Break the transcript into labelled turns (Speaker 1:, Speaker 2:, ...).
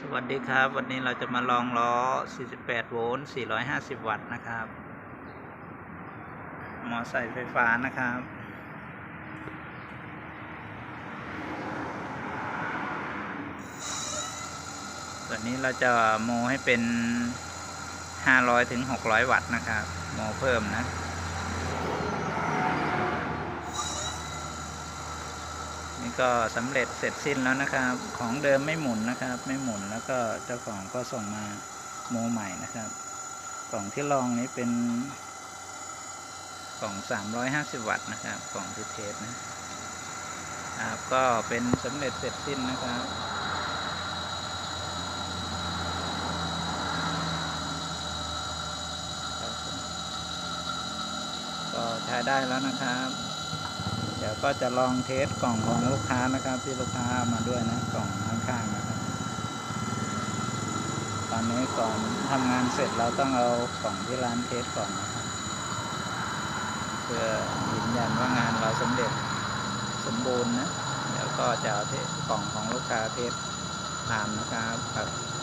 Speaker 1: สวัสดีครับ วันนี้เราจะมาลองล้อ 48 โวลต์ 450 วัตต์นะครับ มอไซค์ไฟฟ้านะครับ ตัวนี้เราจะโมให้เป็น 500 ถึง 600 วัตต์นะครับ โมเพิ่มนะ นี่ก็สำเร็จเสร็จสิ้นแล้วนะครับ ของเดิมไม่หมุนนะครับ ไม่หมุนแล้วก็เจ้าของก็ส่งมาโมใหม่นะครับ กล่องที่ลองนี้เป็นกล่อง 350 วัตต์นะครับ กล่องที่เทสนะครับก็เป็นสำเร็จเสร็จสิ้นนะครับก็ใช้ได้แล้วนะครับ ดี๋ยวก็จะลองเทสกล่องของลูกค้านะครับ ที่ลูกค้ามาด้วยนะกล่องข้างๆนะครับ ตอนนี้ก่อนทำงานเสร็จเราต้องเอากล่องที่ร้านเทสก่อนนะครับเพื่อยืนยันว่างานเราสำเร็จสมบูรณ์นะเดี๋ยวก็จะเอาเทสกล่องของลูกค้าเทสตามนะครับครับ